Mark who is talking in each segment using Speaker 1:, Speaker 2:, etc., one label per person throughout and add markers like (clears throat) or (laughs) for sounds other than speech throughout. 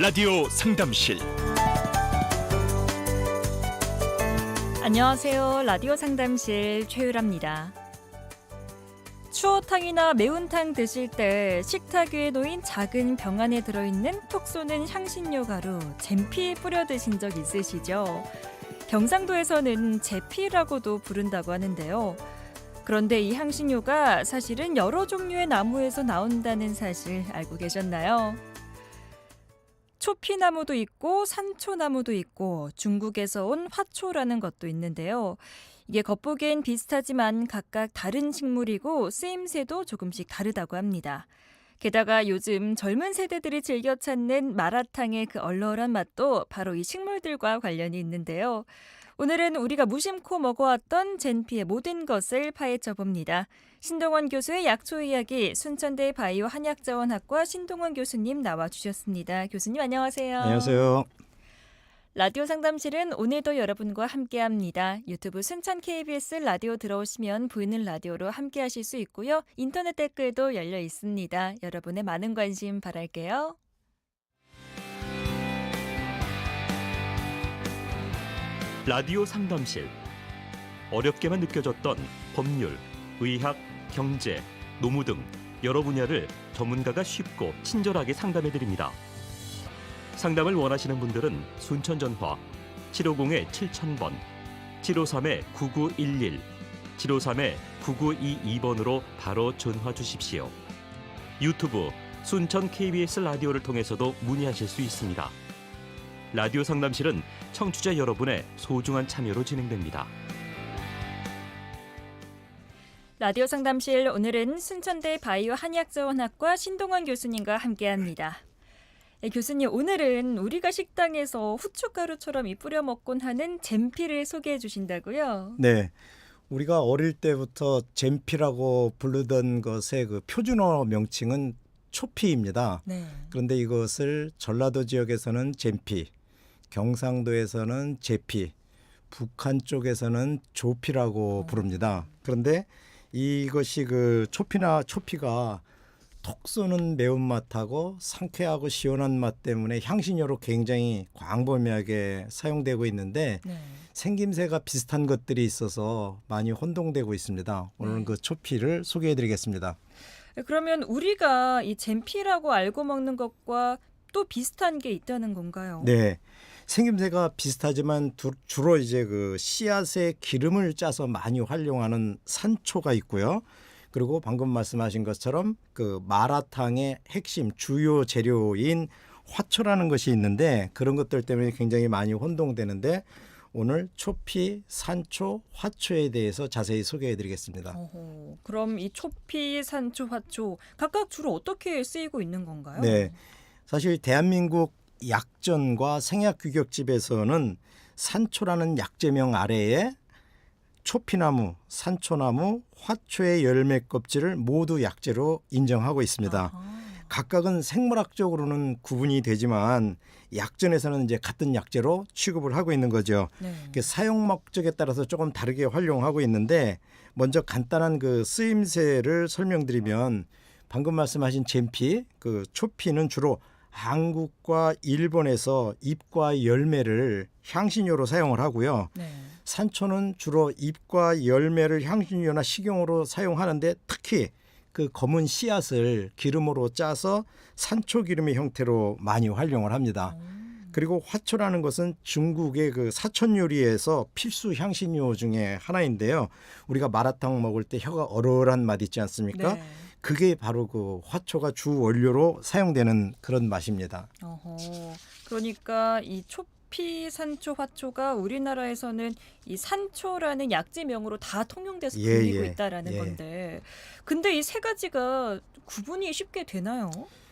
Speaker 1: 라디오 상담실
Speaker 2: 안녕하세요. 라디오 상담실 최유라입니다. 추어탕이나 매운탕 드실 때 식탁 위에 놓인 작은 병 안에 들어있는 톡 쏘는 향신료 가루 젠피 뿌려 드신 적 있으시죠? 경상도에서는 제피라고도 부른다고 하는데요. 그런데 이 향신료가 사실은 여러 종류의 나무에서 나온다는 사실 알고 계셨나요? 초피나무도 있고 산초나무도 있고 중국에서 온 화초라는 것도 있는데요. 이게 겉보기엔 비슷하지만 각각 다른 식물이고 쓰임새도 조금씩 다르다고 합니다. 게다가 요즘 젊은 세대들이 즐겨 찾는 마라탕의 그 얼얼한 맛도 바로 이 식물들과 관련이 있는데요. 오늘은 우리가 무심코 먹어왔던 젠피의 모든 것을 파헤쳐 봅니다. 신동원 교수의 약초 이야기 순천대 바이오 한약자원학과 신동원 교수님 나와 주셨습니다. 교수님 안녕하세요.
Speaker 3: 안녕하세요.
Speaker 2: 라디오 상담실은 오늘도 여러분과 함께합니다. 유튜브 순천 KBS 라디오 들어오시면 보이는 라디오로 함께하실 수 있고요. 인터넷 댓글도 열려 있습니다. 여러분의 많은 관심 바랄게요.
Speaker 1: 라디오 상담실 어렵게만 느껴졌던 법률, 의학, 경제, 노무 등 여러 분야를 전문가가 쉽고 친절하게 상담해 드립니다. 상담을 원하시는 분들은 순천 전화 750-7000번, 753-9911, 753-9922번으로 바로 전화 주십시오. 유튜브 순천 KBS 라디오를 통해서도 문의하실 수 있습니다. 라디오 상담실은 청취자 여러분의 소중한 참여로 진행됩니다.
Speaker 2: 라디오 상담실 오늘은 순천대 바이오 한약자원학과 신동원 교수님과 함께합니다. 네, 교수님 오늘은 우리가 식당에서 후춧가루처럼 이 뿌려 먹곤 하는 젠피를 소개해 주신다고요?
Speaker 3: 네. 우리가 어릴 때부터 젠피라고 부르던 것의 그 표준어 명칭은 초피입니다.
Speaker 2: 네.
Speaker 3: 그런데 이것을 전라도 지역에서는 젠피, 경상도에서는 제피, 북한 쪽에서는 조피라고 부릅니다. 그런데 이것이 그 초피나 초피가 톡 쏘는 매운맛하고 상쾌하고 시원한 맛 때문에 향신료로 굉장히 광범위하게 사용되고 있는데
Speaker 2: 네.
Speaker 3: 생김새가 비슷한 것들이 있어서 많이 혼동되고 있습니다. 오늘은
Speaker 2: 네.
Speaker 3: 그 초피를 소개해 드리겠습니다.
Speaker 2: 그러면 우리가 이 젠피라고 알고 먹는 것과 또 비슷한 게 있다는 건가요?
Speaker 3: 네. 생김새가 비슷하지만 두- 주로 이제 그 씨앗의 기름을 짜서 많이 활용하는 산초가 있고요. 그리고 방금 말씀하신 것처럼 그 마라탕의 핵심 주요 재료인 화초라는 것이 있는데 그런 것들 때문에 굉장히 많이 혼동되는데 오늘 초피, 산초, 화초에 대해서 자세히 소개해 드리겠습니다.
Speaker 2: 어허, 그럼 이 초피, 산초, 화초 각각 주로 어떻게 쓰이고 있는 건가요?
Speaker 3: 네. 사실 대한민국 약전과 생약 규격집에서는 산초라는 약제명 아래에 초피나무, 산초나무, 화초의 열매 껍질을 모두 약재로 인정하고 있습니다.
Speaker 2: 아하.
Speaker 3: 각각은 생물학적으로는 구분이 되지만 약전에서는 이제 같은 약재로 취급을 하고 있는 거죠.
Speaker 2: 네.
Speaker 3: 그 사용 목적에 따라서 조금 다르게 활용하고 있는데 먼저 간단한 그 쓰임새를 설명드리면 방금 말씀하신 젠피 그 초피는 주로 한국과 일본에서 잎과 열매를 향신료로 사용을 하고요.
Speaker 2: 네.
Speaker 3: 산초는 주로 잎과 열매를 향신료나 식용으로 사용하는데 특히 그 검은 씨앗을 기름으로 짜서 산초 기름의 형태로 많이 활용을 합니다. 그리고 화초라는 것은 중국의 그 사천 요리에서 필수 향신료 중에 하나인데요. 우리가 마라탕 먹을 때 혀가 얼얼한 맛 있지 않습니까?
Speaker 2: 네.
Speaker 3: 그게 바로 그 화초가 주 원료로 사용되는 그런 맛입니다.
Speaker 2: 어허. 그러니까 이 초피, 산초, 화초가 우리나라에서는 이 산초라는 약재명으로 다 통용돼서
Speaker 3: 예,
Speaker 2: 불리고
Speaker 3: 예,
Speaker 2: 있다라는
Speaker 3: 예.
Speaker 2: 건데, 근데 이 세 가지가 구분이 쉽게 되나요?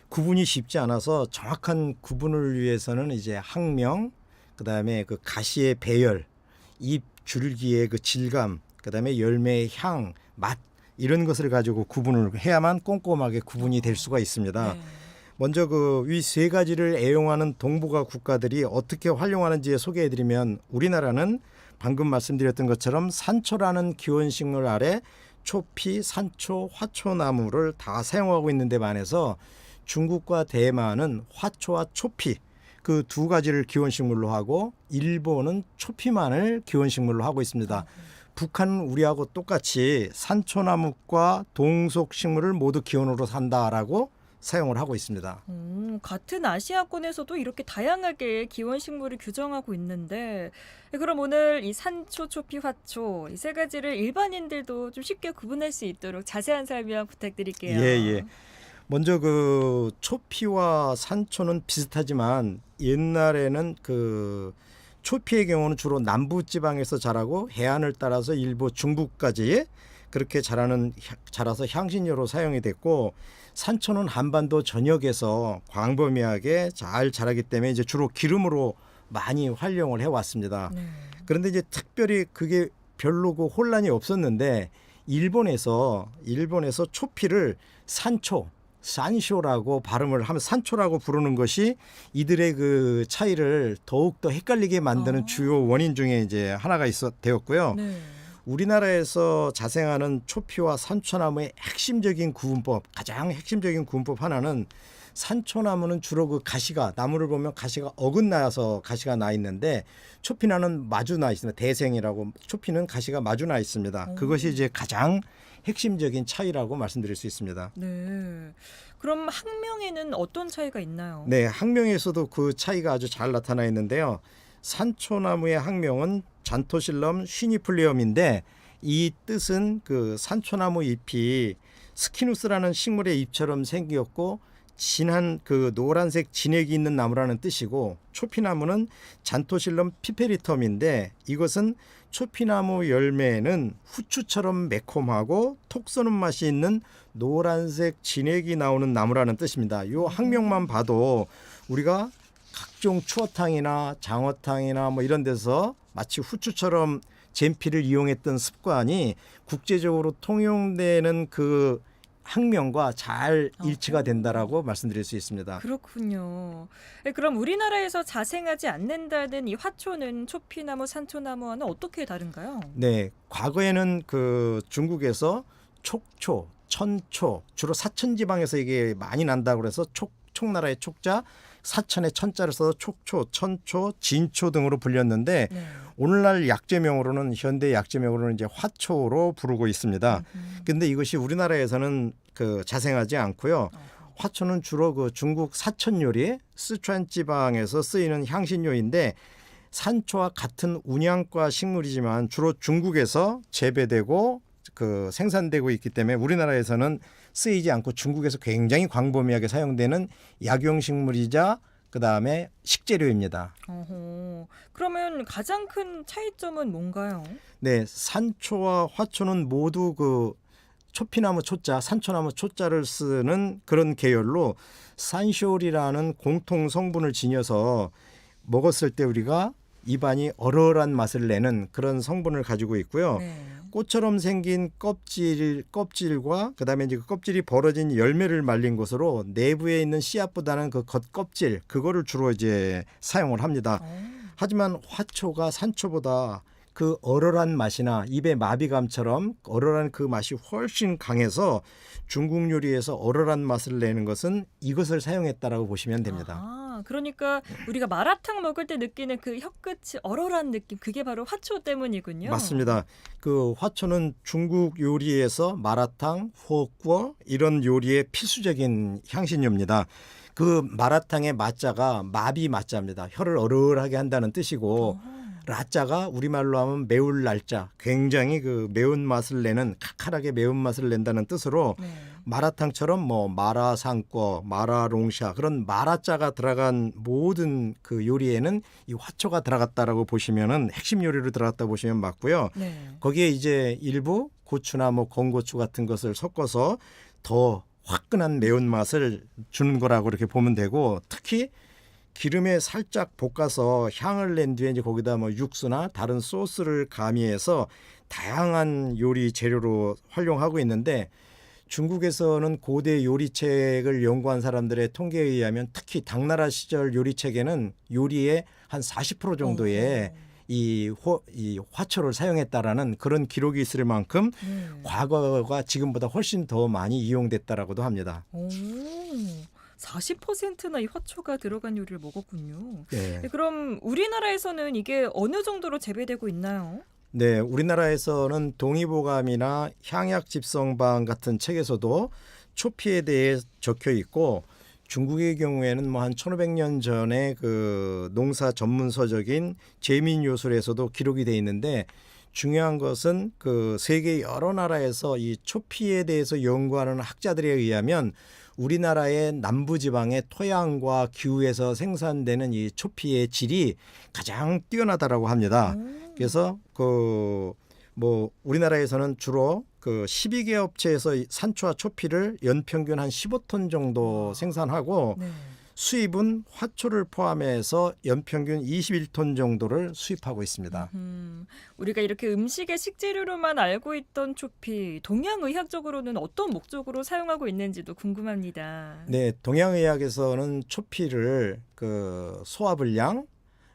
Speaker 3: 구분이 쉽지 않아서 정확한 구분을 위해서는 이제 학명, 그 다음에 그 가시의 배열, 잎 줄기의 그 질감, 그 다음에 열매의 향, 맛 이런 것을 가지고 구분을 해야만 꼼꼼하게 구분이 될 수가 있습니다.
Speaker 2: 네.
Speaker 3: 먼저 그 위 세 가지를 애용하는 동북아 국가들이 어떻게 활용하는지 소개해드리면 우리나라는 방금 말씀드렸던 것처럼 산초라는 기원식물 아래 초피, 산초, 화초나무를 다 사용하고 있는 데 반해서 중국과 대만은 화초와 초피 그 두 가지를 기원식물로 하고 일본은 초피만을 기원식물로 하고 있습니다. 북한은 우리하고 똑같이 산초나무과 동속식물을 모두 기원으로 산다라고 사용을 하고 있습니다.
Speaker 2: 오, 같은 아시아권에서도 이렇게 다양하게 기원 식물을 규정하고 있는데 예, 그럼 오늘 이 산초, 초피, 화초 이 세 가지를 일반인들도 좀 쉽게 구분할 수 있도록 자세한 설명 부탁드릴게요.
Speaker 3: 예, 예. 먼저 그 초피와 산초는 비슷하지만 옛날에는 그 초피의 경우는 주로 남부 지방에서 자라고 해안을 따라서 일부 중부까지 그렇게 자라는 자라서 향신료로 사용이 됐고 산초는 한반도 전역에서 광범위하게 잘 자라기 때문에 이제 주로 기름으로 많이 활용을 해 왔습니다.
Speaker 2: 네.
Speaker 3: 그런데 이제 특별히 그게 별로 그 혼란이 없었는데 일본에서 일본에서 초피를 산초 산쇼라고 발음을 하면 산초라고 부르는 것이 이들의 그 차이를 더욱 더 헷갈리게 만드는
Speaker 2: 아.
Speaker 3: 주요 원인 중에 이제 하나가 있어 되었고요.
Speaker 2: 네.
Speaker 3: 우리나라에서 자생하는 초피와 산초나무의 핵심적인 구분법, 가장 핵심적인 구분법 하나는 산초나무는 주로 그 가시가 나무를 보면 가시가 어긋나서 가시가 나 있는데 초피나는 마주 나 있습니다. 대생이라고 초피는 가시가 마주 나 있습니다.
Speaker 2: 오.
Speaker 3: 그것이 이제 가장 핵심적인 차이라고 말씀드릴 수 있습니다.
Speaker 2: 네. 그럼 학명에는 어떤 차이가 있나요?
Speaker 3: 네, 학명에서도 그 차이가 아주 잘 나타나 있는데요. 산초나무의 학명은 잔토실럼 쉬니플리엄인데 이 뜻은 그 산초나무 잎이 스키누스라는 식물의 잎처럼 생겼고 진한 그 노란색 진액이 있는 나무라는 뜻이고 초피나무는 잔토실럼 피페리텀인데 이것은 초피나무 열매는 후추처럼 매콤하고 톡 쏘는 맛이 있는 노란색 진액이 나오는 나무라는 뜻입니다. 요 학명만 봐도 우리가 각종 추어탕이나 장어탕이나 뭐 이런 데서 마치 후추처럼 젠피를 이용했던 습관이 국제적으로 통용되는 그 학명과 잘 일치가 된다라고 말씀드릴 수 있습니다.
Speaker 2: 그렇군요. 예, 그럼 우리나라에서 자생하지 않는다는 이 화초는 초피나무, 산초나무와는 어떻게 다른가요?
Speaker 3: 네, 과거에는 그 중국에서 촉초, 천초 주로 사천 지방에서 이게 많이 난다고 그래서 촉 촉나라의 촉자 사천의 천자를 써서 촉초, 천초, 진초 등으로 불렸는데
Speaker 2: 네.
Speaker 3: 오늘날 약제명으로는 현대 약제명으로는 이제 화초로 부르고 있습니다.
Speaker 2: 음.
Speaker 3: 근데 이것이 우리나라에서는 그 자생하지 않고요. 화초는 주로 그 중국 사천 요리 스촨 지방에서 쓰이는 향신료인데 산초와 같은 운양과 식물이지만 주로 중국에서 재배되고 그 생산되고 있기 때문에 우리나라에서는 쓰이지 않고 중국에서 굉장히 광범위하게 사용되는 약용식물이자 그 다음에 식재료입니다.
Speaker 2: 어허. 그러면 가장 큰 차이점은 뭔가요?
Speaker 3: 네, 산초와 화초는 모두 그 초피나무 초자, 산초나무 초자를 쓰는 그런 계열로 산쇼리라는 공통 성분을 지녀서 먹었을 때 우리가 입안이 얼얼한 맛을 내는 그런 성분을 가지고 있고요.
Speaker 2: 네.
Speaker 3: 꽃처럼 생긴 껍질 껍질과 그다음에 이제 그 껍질이 벌어진 열매를 말린 것으로 내부에 있는 씨앗보다는 그 겉껍질 그거를 주로 이제 사용을 합니다.
Speaker 2: 어.
Speaker 3: 하지만 화초가 산초보다 그 얼얼한 맛이나 입의 마비감처럼 얼얼한 그 맛이 훨씬 강해서 중국 요리에서 얼얼한 맛을 내는 것은 이것을 사용했다라고 보시면 됩니다.
Speaker 2: 아, 그러니까 우리가 마라탕 먹을 때 느끼는 그 혀끝이 얼얼한 느낌, 그게 바로 화초 때문이군요.
Speaker 3: 맞습니다. 그 화초는 중국 요리에서 마라탕, 호구어 이런 요리의 필수적인 향신료입니다. 그 마라탕의 마자가 마비 마자입니다. 혀를 얼얼하게 한다는 뜻이고
Speaker 2: 어허.
Speaker 3: 라자가 우리말로 하면 매울 날자 굉장히 그 매운 맛을 내는 칼칼하게 매운 맛을 낸다는 뜻으로
Speaker 2: 네.
Speaker 3: 마라탕처럼 뭐 마라상꺼, 마라롱샤 그런 마라자가 들어간 모든 그 요리에는 이 화초가 들어갔다라고 보시면은 핵심 요리로 들어갔다 보시면 맞고요.
Speaker 2: 네.
Speaker 3: 거기에 이제 일부 고추나 뭐 건고추 같은 것을 섞어서 더 화끈한 매운 맛을 주는 거라고 이렇게 보면 되고 특히 기름에 살짝 볶아서 향을 낸 뒤에 이제 거기다 뭐 육수나 다른 소스를 가미해서 다양한 요리 재료로 활용하고 있는데 중국에서는 고대 요리책을 연구한 사람들의 통계에 의하면 특히 당나라 시절 요리책에는 요리의 한 40% 정도의 이, 호, 이 화초를 사용했다라는 그런 기록이 있을 만큼
Speaker 2: 네.
Speaker 3: 과거가 지금보다 훨씬 더 많이 이용됐다라고도 합니다.
Speaker 2: 오. 40%나 이 화초가 들어간 요리를 먹었군요.
Speaker 3: 네.
Speaker 2: 네, 그럼 우리나라에서는 이게 어느 정도로 재배되고 있나요?
Speaker 3: 네, 우리나라에서는 동의보감이나 향약 집성방 같은 책에서도 초피에 대해 적혀 있고 중국의 경우에는 뭐 한 1500년 전에 그 농사 전문 서적인 제민요술에서도 기록이 돼 있는데 중요한 것은 그 세계 여러 나라에서 이 초피에 대해서 연구하는 학자들에 의하면 우리나라의 남부 지방의 토양과 기후에서 생산되는 이 초피의 질이 가장 뛰어나다라고 합니다.
Speaker 2: 오.
Speaker 3: 그래서 그 뭐 우리나라에서는 주로 그 12개 업체에서 이 산초와 초피를 연평균 한 15톤 정도 생산하고
Speaker 2: 네.
Speaker 3: 수입은 화초를 포함해서 연평균 21톤 정도를 수입하고 있습니다.
Speaker 2: 음, 우리가 이렇게 음식의 식재료로만 알고 있던 초피, 동양 의학적으로는 어떤 목적으로 사용하고 있는지도 궁금합니다.
Speaker 3: 네, 동양의학에서는 초피를 그 소화불량,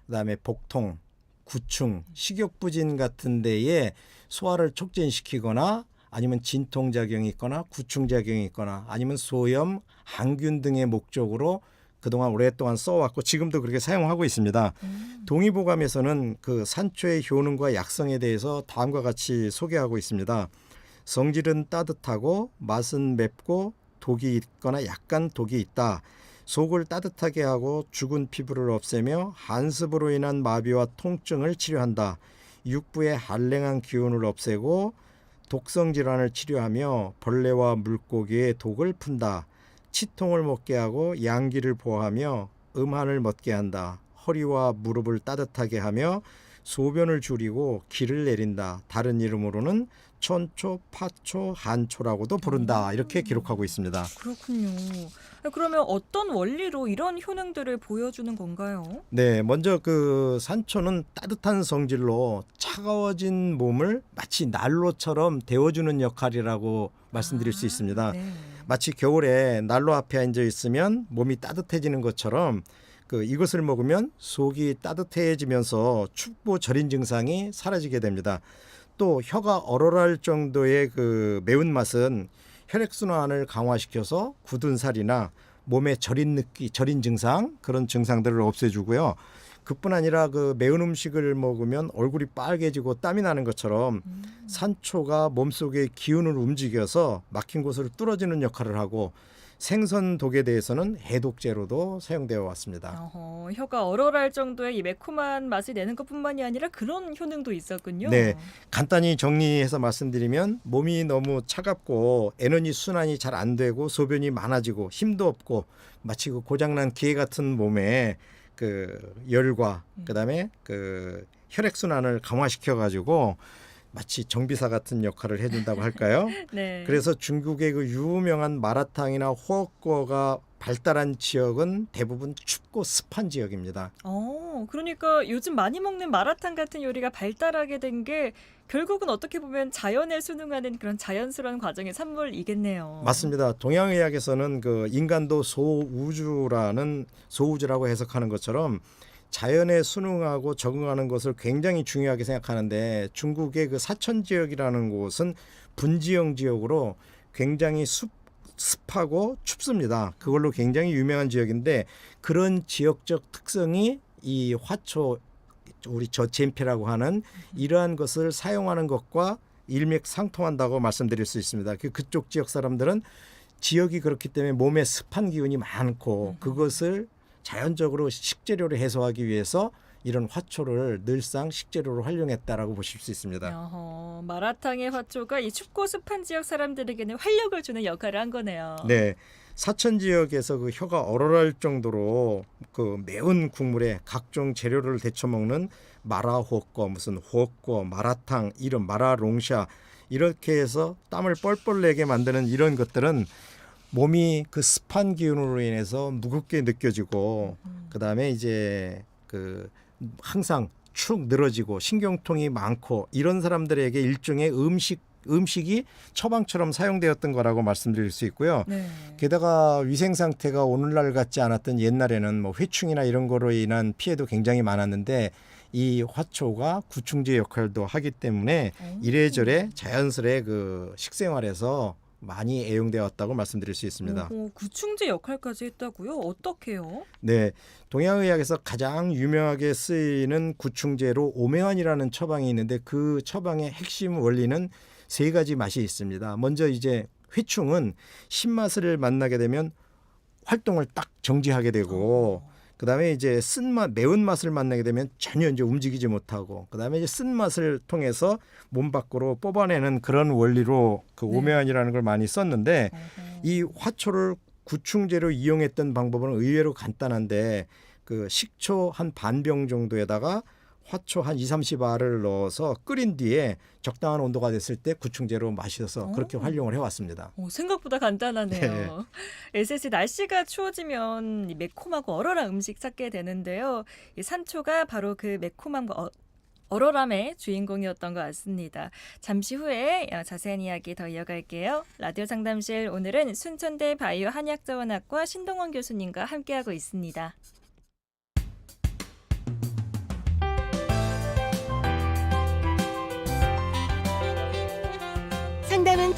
Speaker 3: 그다음에 복통, 구충, 식욕부진 같은 데에 소화를 촉진시키거나 아니면 진통 작용이 있거나 구충 작용이 있거나 아니면 소염, 항균 등의 목적으로 그동안 오랫동안 써왔고 지금도 그렇게 사용하고 있습니다.
Speaker 2: 음.
Speaker 3: 동의보감에서는 그 산초의 효능과 약성에 대해서 다음과 같이 소개하고 있습니다. 성질은 따뜻하고 맛은 맵고 독이 있거나 약간 독이 있다. 속을 따뜻하게 하고 죽은 피부를 없애며 한습으로 인한 마비와 통증을 치료한다. 육부의 한랭한 기운을 없애고 독성 질환을 치료하며 벌레와 물고기의 독을 푼다. 치통을 먹게 하고 양기를 보호하며 음한을 멎게 한다. 허리와 무릎을 따뜻하게 하며 소변을 줄이고 기를 내린다. 다른 이름으로는 천초, 파초, 한초라고도 부른다. 이렇게 기록하고 있습니다.
Speaker 2: 그렇군요. 그러면 어떤 원리로 이런 효능들을 보여주는 건가요?
Speaker 3: 네, 먼저 그 산초는 따뜻한 성질로 차가워진 몸을 마치 난로처럼 데워주는 역할이라고 말씀드릴 수 있습니다.
Speaker 2: 네.
Speaker 3: 마치 겨울에 난로 앞에 앉아 있으면 몸이 따뜻해지는 것처럼 그 이것을 먹으면 속이 따뜻해지면서 춥고 저린 증상이 사라지게 됩니다. 또 혀가 얼얼할 정도의 그 매운 맛은 혈액 순환을 강화시켜서 굳은 살이나 몸에 저린 느끼, 저린 증상 그런 증상들을 없애주고요. 그뿐 아니라 그 매운 음식을 먹으면 얼굴이 빨개지고 땀이 나는 것처럼
Speaker 2: 음.
Speaker 3: 산초가 몸속의 기운을 움직여서 막힌 곳을 뚫어주는 역할을 하고 생선 독에 대해서는 해독제로도 사용되어 왔습니다.
Speaker 2: 어허, 혀가 얼얼할 정도의 이 매콤한 맛을 내는 것뿐만이 아니라 그런 효능도 있었군요.
Speaker 3: 네. 간단히 정리해서 말씀드리면 몸이 너무 차갑고 에너지 순환이 잘 안 되고 소변이 많아지고 힘도 없고 마치 그 고장난 기계 같은 몸에 그 열과 그다음에 그 혈액 순환을 강화시켜 가지고 마치 정비사 같은 역할을 해준다고 할까요? (laughs)
Speaker 2: 네.
Speaker 3: 그래서 중국의 그 유명한 마라탕이나 호거가 발달한 지역은 대부분 춥고 습한 지역입니다.
Speaker 2: 어, 그러니까 요즘 많이 먹는 마라탕 같은 요리가 발달하게 된 게 결국은 어떻게 보면 자연에 순응하는 그런 자연스러운 과정의 산물이겠네요.
Speaker 3: 맞습니다. 동양의학에서는 그 인간도 소우주라는 소우주라고 해석하는 것처럼 자연에 순응하고 적응하는 것을 굉장히 중요하게 생각하는데 중국의 그 사천 지역이라는 곳은 분지형 지역으로 굉장히 습 습하고 춥습니다. 그걸로 굉장히 유명한 지역인데 그런 지역적 특성이 이 화초 우리 저챔피라고 하는 이러한 것을 사용하는 것과 일맥상통한다고 말씀드릴 수 있습니다. 그 그쪽 지역 사람들은 지역이 그렇기 때문에 몸에 습한 기운이 많고 그것을 자연적으로 식재료로 해소하기 위해서 이런 화초를 늘상 식재료로 활용했다라고 보실 수 있습니다.
Speaker 2: 어허, 마라탕의 화초가 이 춥고 습한 지역 사람들에게는 활력을 주는 역할을 한 거네요.
Speaker 3: 네. 사천 지역에서 그 혀가 얼얼할 정도로 그 매운 국물에 각종 재료를 데쳐 먹는 마라호꺼 무슨 호꺼 마라탕 이런 마라롱샤 이렇게 해서 땀을 뻘뻘 내게 만드는 이런 것들은 몸이 그 습한 기운으로 인해서 무겁게 느껴지고 그다음에 이제 그 항상 축 늘어지고 신경통이 많고 이런 사람들에게 일종의 음식 음식이 처방처럼 사용되었던 거라고 말씀드릴 수 있고요.
Speaker 2: 네.
Speaker 3: 게다가 위생 상태가 오늘날 같지 않았던 옛날에는 뭐 회충이나 이런 거로 인한 피해도 굉장히 많았는데 이 화초가 구충제 역할도 하기 때문에
Speaker 2: 오.
Speaker 3: 이래저래 자연스레 그 식생활에서 많이 애용되어 왔다고 말씀드릴 수 있습니다.
Speaker 2: 오, 구충제 역할까지 했다고요? 어떻게요?
Speaker 3: 네, 동양의학에서 가장 유명하게 쓰이는 구충제로 오메환이라는 처방이 있는데 그 처방의 핵심 원리는 세 가지 맛이 있습니다. 먼저 이제 회충은 신맛을 만나게 되면 활동을 딱 정지하게 되고 그다음에 이제 쓴맛 매운 맛을 만나게 되면 전혀 이제 움직이지 못하고 그다음에 이제 쓴맛을 통해서 몸 밖으로 뽑아내는 그런 원리로 그
Speaker 2: 네.
Speaker 3: 오메환이라는 걸 많이 썼는데. 이 화초를 구충제로 이용했던 방법은 의외로 간단한데 그 식초 한 반 병 정도에다가 화초 한 2, 30알을 넣어서 끓인 뒤에 적당한 온도가 됐을 때 구충제로 마셔서 그렇게
Speaker 2: 오.
Speaker 3: 활용을 해왔습니다.
Speaker 2: 오, 생각보다 간단하네요. (laughs) SSC 날씨가 추워지면 이 매콤하고 얼얼한 음식 찾게 되는데요. 이 산초가 바로 그 매콤함과 어, 얼얼함의 주인공이었던 것 같습니다. 잠시 후에 어, 자세한 이야기 더 이어갈게요. 라디오 상담실 오늘은 순천대 바이오 한약자원학과 신동원 교수님과 함께하고 있습니다.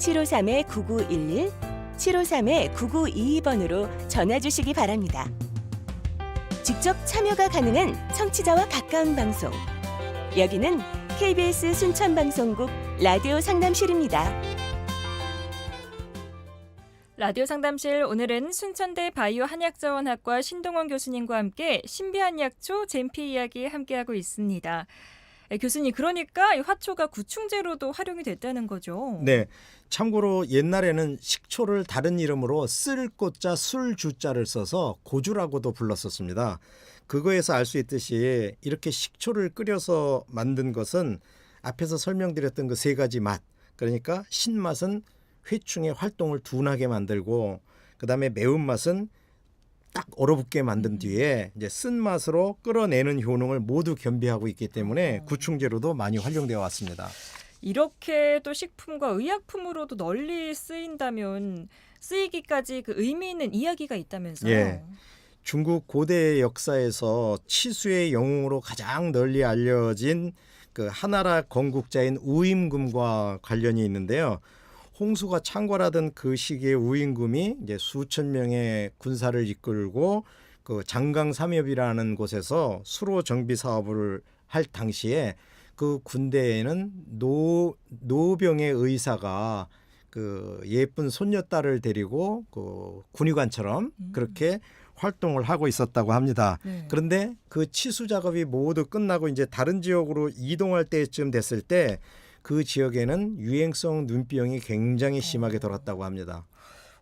Speaker 4: 753-9911, 753-9922번으로 전화 주시기 바랍니다. 직접 참여가 가능한 청취자와 가까운 방송. 여기는 KBS 순천방송국 라디오 상담실입니다.
Speaker 2: 라디오 상담실 오늘은 순천대 바이오 한약자원학과 신동원 교수님과 함께 신비한 약초 젠피 이야기 함께하고 있습니다. 에, 교수님 그러니까 이 화초가 구충제로도 활용이 됐다는 거죠.
Speaker 3: 네. 참고로 옛날에는 식초를 다른 이름으로 쓸꽃자 술주자를 써서 고주라고도 불렀었습니다. 그거에서 알 수 있듯이 이렇게 식초를 끓여서 만든 것은 앞에서 설명드렸던 그 세 가지 맛. 그러니까 신맛은 회충의 활동을 둔하게 만들고 그다음에 매운맛은 딱 얼어붙게 만든 뒤에 이제 쓴 맛으로 끌어내는 효능을 모두 겸비하고 있기 때문에 구충제로도 많이 활용되어 왔습니다.
Speaker 2: 이렇게 또 식품과 의약품으로도 널리 쓰인다면 쓰이기까지 그 의미 있는 이야기가 있다면서요.
Speaker 3: 예. 중국 고대 역사에서 치수의 영웅으로 가장 널리 알려진 그 하나라 건국자인 우임금과 관련이 있는데요. 홍수가 창궐하던 그 시기에 우임금이 이제 수천 명의 군사를 이끌고 그 장강삼엽이라는 곳에서 수로 정비 사업을 할 당시에 그 군대에는 노 노병의 의사가 그 예쁜 손녀딸을 데리고 그 군의관처럼
Speaker 2: 음.
Speaker 3: 그렇게 활동을 하고 있었다고 합니다.
Speaker 2: 네.
Speaker 3: 그런데 그 치수 작업이 모두 끝나고 이제 다른 지역으로 이동할 때쯤 됐을 때 그 지역에는 유행성 눈병이 굉장히 심하게 돌았다고 합니다.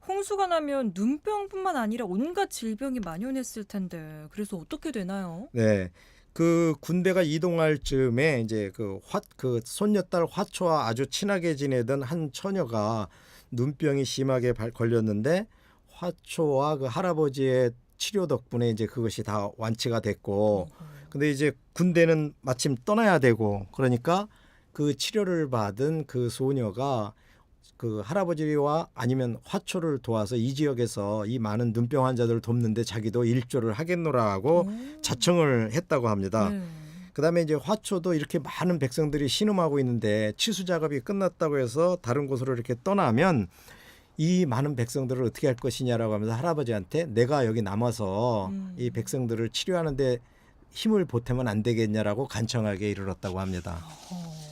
Speaker 2: 홍수가 나면 눈병뿐만 아니라 온갖 질병이 만연했을 텐데 그래서 어떻게 되나요?
Speaker 3: 네. 그 군대가 이동할 즈음에 이제 그 화 그 손녀딸 화초와 아주 친하게 지내던 한 처녀가 눈병이 심하게 발- 걸렸는데 화초와 그 할아버지의 치료 덕분에 이제 그것이 다 완치가 됐고 근데 이제 군대는 마침 떠나야 되고 그러니까 그 치료를 받은 그 소녀가 그 할아버지와 아니면 화초를 도와서 이 지역에서 이 많은 눈병 환자들을 돕는데 자기도 일조를 하겠노라고
Speaker 2: 오.
Speaker 3: 자청을 했다고 합니다.
Speaker 2: 네.
Speaker 3: 그다음에 이제 화초도 이렇게 많은 백성들이 신음하고 있는데 치수 작업이 끝났다고 해서 다른 곳으로 이렇게 떠나면 이 많은 백성들을 어떻게 할 것이냐라고 하면서 할아버지한테 내가 여기 남아서
Speaker 2: 음.
Speaker 3: 이 백성들을 치료하는데 힘을 보태면 안 되겠냐라고 간청하게 이르렀다고 합니다.
Speaker 2: 어.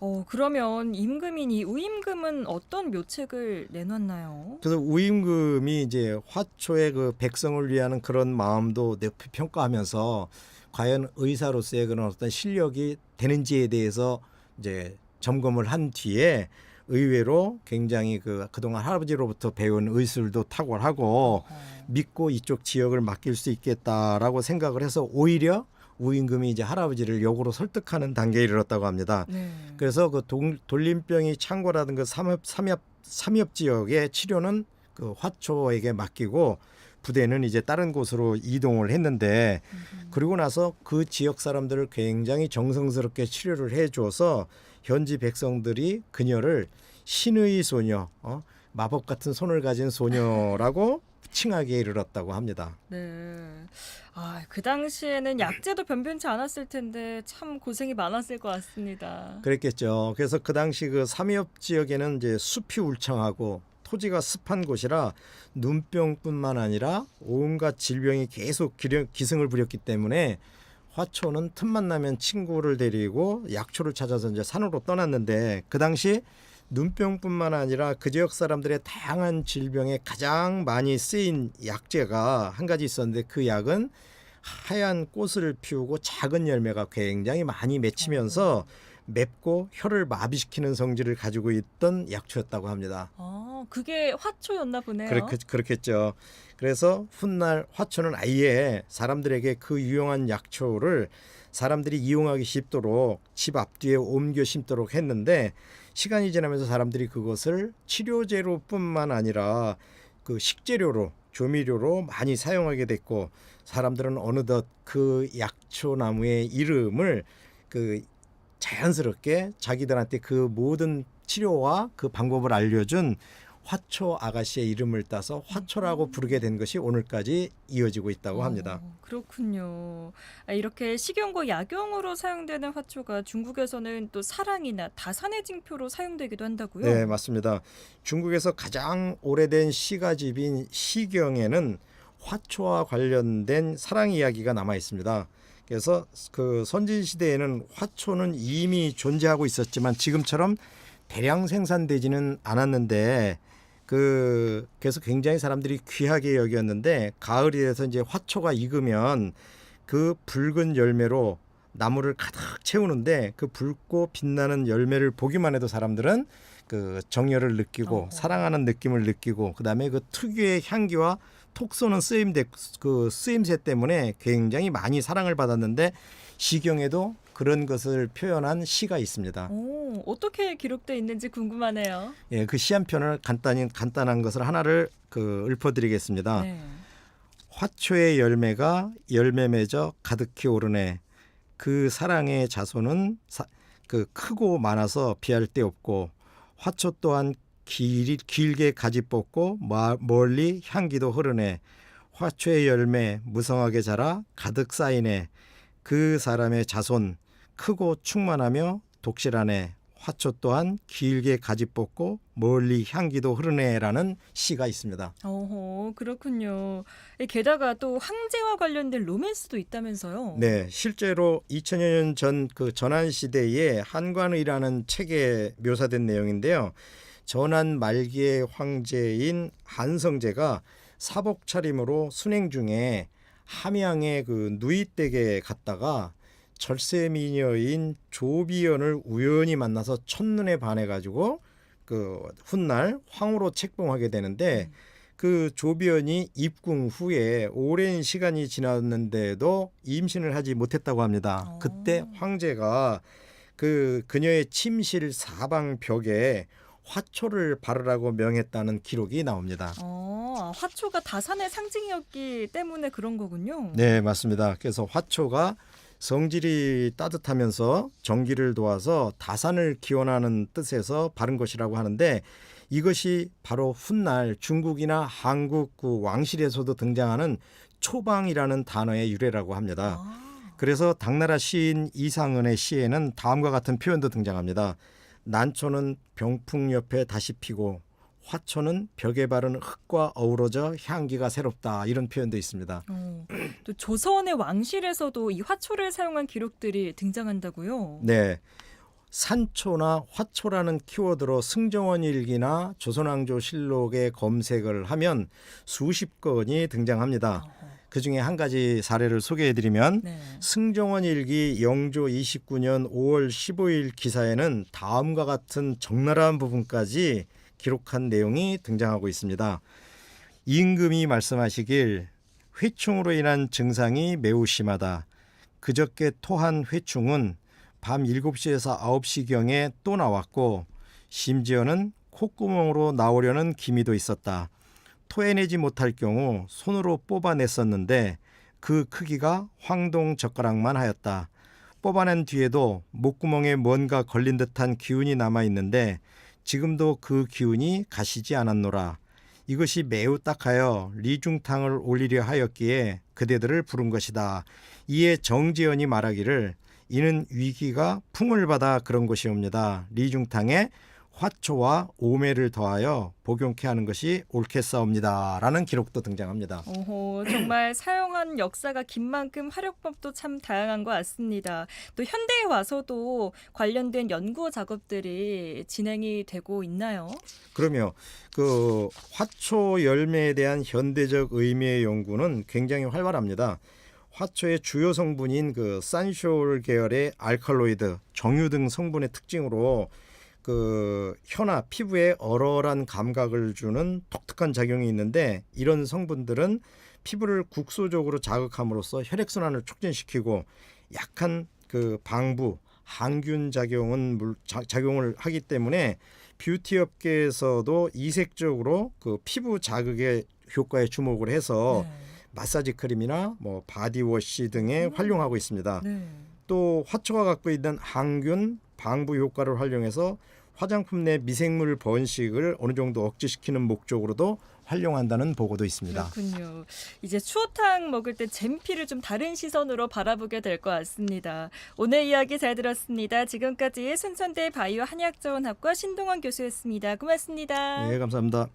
Speaker 2: 어, 그러면 임금인 이 우임금은 어떤 묘책을 내놨나요?
Speaker 3: 그래서 우임금이 이제 화초의 그 백성을 위하는 그런 마음도 높이 평가하면서 과연 의사로서의 그런 어떤 실력이 되는지에 대해서 이제 점검을 한 뒤에 의외로 굉장히 그 그동안 할아버지로부터 배운 의술도 탁월하고
Speaker 2: 어.
Speaker 3: 믿고 이쪽 지역을 맡길 수 있겠다라고 생각을 해서 오히려 우임금이 이제 할아버지를 역으로 설득하는 단계에 이르렀다고 합니다.
Speaker 2: 네.
Speaker 3: 그래서 그 동, 돌림병이 창궐하던 그 삼엽 삼엽 삼엽 지역의 치료는 그그 화초에게 맡기고 부대는 이제 다른 곳으로 이동을 했는데 그리고 나서 그 지역 사람들을 굉장히 정성스럽게 치료를 해줘서 현지 백성들이 그녀를 신의 소녀, 어? 마법 같은 손을 가진 소녀라고 (laughs) 칭하게 이르렀다고 합니다.
Speaker 2: 네. 아, 그 당시에는 약재도 변변치 않았을 텐데 참 고생이 많았을 것 같습니다.
Speaker 3: 그랬겠죠. 그래서 그 당시 그 삼엽 지역에는 이제 숲이 울창하고 토지가 습한 곳이라 눈병뿐만 아니라 온갖 질병이 계속 기승을 부렸기 때문에 화초는 틈만 나면 친구를 데리고 약초를 찾아서 이제 산으로 떠났는데 그 당시 눈병뿐만 아니라 그 지역 사람들의 다양한 질병에 가장 많이 쓰인 약재가 한 가지 있었는데 그 약은 하얀 꽃을 피우고 작은 열매가 굉장히 많이 맺히면서 맵고 혀를 마비시키는 성질을 가지고 있던 약초였다고 합니다.
Speaker 2: 아, 그게 화초였나 보네요.
Speaker 3: 그렇게, 그렇겠죠. 그래서 훗날 화초는 아예 사람들에게 그 유용한 약초를 사람들이 이용하기 쉽도록 집 앞뒤에 옮겨 심도록 했는데 시간이 지나면서 사람들이 그것을 치료제로뿐만 아니라 그 식재료로 조미료로 많이 사용하게 됐고 사람들은 어느덧 그 약초 나무의 이름을 그 자연스럽게 자기들한테 그 모든 치료와 그 방법을 알려준 화초 아가씨의 이름을 따서 화초라고 부르게 된 것이 오늘까지 이어지고 있다고 합니다.
Speaker 2: 어, 그렇군요. 아, 이렇게 식용과 약용으로 사용되는 화초가 중국에서는 또 사랑이나 다산의 징표로 사용되기도 한다고요?
Speaker 3: 네, 맞습니다. 중국에서 가장 오래된 시가집인 시경에는 화초와 관련된 사랑 이야기가 남아 있습니다. 그래서 그 선진 시대에는 화초는 이미 존재하고 있었지만 지금처럼 대량 생산되지는 않았는데 그 그래서 굉장히 사람들이 귀하게 여겼는데 가을이 돼서 이제 화초가 익으면 그 붉은 열매로 나무를 가득 채우는데 그 붉고 빛나는 열매를 보기만 해도 사람들은 그 정열을 느끼고
Speaker 2: 어허.
Speaker 3: 사랑하는 느낌을 느끼고 그다음에 그 특유의 향기와 톡 쏘는 쓰임새 그 쓰임새 때문에 굉장히 많이 사랑을 받았는데 시경에도 그런 것을 표현한 시가 있습니다.
Speaker 2: 오, 어떻게 기록돼 있는지 궁금하네요.
Speaker 3: 예, 그 시 한 편을 간단히 간단한 것을 하나를 그 읊어드리겠습니다.
Speaker 2: 네.
Speaker 3: 화초의 열매가 열매 맺어 가득히 오르네. 그 사랑의 자손은 사- 그 크고 많아서 비할 데 없고 화초 또한 길, 길게 가지 마- 멀리 향기도 흐르네. 화초의 열매 무성하게 자라 가득 쌓이네. 그 사람의 자손 크고 충만하며 독실하네. 화초 또한 길게 가지 뻗고 멀리 향기도 흐르네라는 시가 있습니다.
Speaker 2: 어허, 그렇군요. 예, 게다가 또 황제와 관련된 로맨스도 있다면서요?
Speaker 3: 네, 실제로 2000여 년 전 그 전한 시대의 한관의라는 책에 묘사된 내용인데요. 전한 말기의 황제인 한성제가 사복 차림으로 순행 중에 함양의 그 누이댁에 갔다가 절세 미녀인 조비연을 우연히 만나서 첫눈에 반해 가지고 그 훗날 황후로 책봉하게 되는데 그 조비연이 입궁 후에 오랜 시간이 지났는데도 임신을 하지 못했다고 합니다.
Speaker 2: 어.
Speaker 3: 그때 황제가 그 그녀의 침실 사방 벽에 화초를 바르라고 명했다는 기록이 나옵니다.
Speaker 2: 어, 화초가 다산의 상징이었기 때문에 그런 거군요.
Speaker 3: 네, 맞습니다. 그래서 화초가 성질이 따뜻하면서 전기를 도와서 다산을 기원하는 뜻에서 바른 것이라고 하는데 이것이 바로 훗날 중국이나 한국 그 왕실에서도 등장하는 초방이라는 단어의 유래라고 합니다.
Speaker 2: 아,
Speaker 3: 그래서 당나라 시인 이상은의 시에는 다음과 같은 표현도 등장합니다. 난초는 병풍 옆에 다시 피고 화초는 벽에 바른 흙과 어우러져 향기가 새롭다 이런 표현도 있습니다.
Speaker 2: 어, 또 조선의 왕실에서도 이 화초를 사용한 기록들이 등장한다고요?
Speaker 3: 네. 산초나 화초라는 키워드로 승정원 일기나 조선왕조 실록에 검색을 하면 수십 건이 등장합니다.
Speaker 2: 어허,
Speaker 3: 그 중에 한 가지 사례를 소개해 드리면
Speaker 2: 네.
Speaker 3: 승정원 일기 영조 29년 5월 15일 기사에는 다음과 같은 적나라한 부분까지 기록한 내용이 등장하고 있습니다. 임금이 말씀하시길 회충으로 인한 증상이 매우 심하다. 그저께 토한 회충은 밤 7시에서 9시경에 또 나왔고 심지어는 콧구멍으로 나오려는 기미도 있었다. 토해내지 못할 경우 손으로 뽑아냈었는데 그 크기가 황동 젓가락만 하였다. 뽑아낸 뒤에도 목구멍에 뭔가 걸린 듯한 기운이 남아 있는데 지금도 그 기운이 가시지 않았노라. 이것이 매우 딱하여 리중탕을 올리려 하였기에 그대들을 부른 것이다. 이에 정지연이 말하기를 이는 위기가 풍을 받아 그런 것이옵니다. 리중탕에 화초와 오매를 더하여 복용케 하는 것이 옳겠사옵니다라는 기록도 등장합니다.
Speaker 2: 오호, 정말 (clears throat) 사용한 역사가 긴 만큼 활용법도 참 다양한 것 같습니다. 또 현대에 와서도 관련된 연구 작업들이 진행이 되고 있나요?
Speaker 3: 그러면 그 화초 열매에 대한 현대적 의미의 연구는 굉장히 활발합니다. 화초의 주요 성분인 그 산쇼올 계열의 알칼로이드, 정유 등 성분의 특징으로 그 혀나 피부에 얼얼한 감각을 주는 독특한 작용이 있는데 이런 성분들은 피부를 국소적으로 자극함으로써 혈액순환을 촉진시키고 약한 그 방부, 항균 작용은 물, 자, 작용을 하기 때문에 뷰티 업계에서도 이색적으로 그 피부 자극의 효과에 주목을 해서
Speaker 2: 네.
Speaker 3: 마사지 크림이나 뭐 바디워시 등에
Speaker 2: 음.
Speaker 3: 활용하고 있습니다.
Speaker 2: 네.
Speaker 3: 또 화초가 갖고 있는 항균 방부 효과를 활용해서 화장품 내 미생물 번식을 어느 정도 억제시키는 목적으로도 활용한다는 보고도 있습니다.
Speaker 2: 그렇군요. 이제 추어탕 먹을 때 젠피를 좀 다른 시선으로 바라보게 될 것 같습니다. 오늘 이야기 잘 들었습니다. 지금까지 순천대 바이오 한의학자원학과 신동원 교수였습니다. 고맙습니다.
Speaker 3: 네, 감사합니다.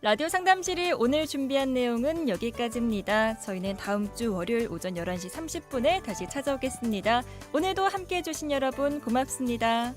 Speaker 2: 라디오 상담실이 오늘 준비한 내용은 여기까지입니다. 저희는 다음 주 월요일 오전 11시 30분에 다시 찾아오겠습니다. 오늘도 함께 해주신 여러분 고맙습니다.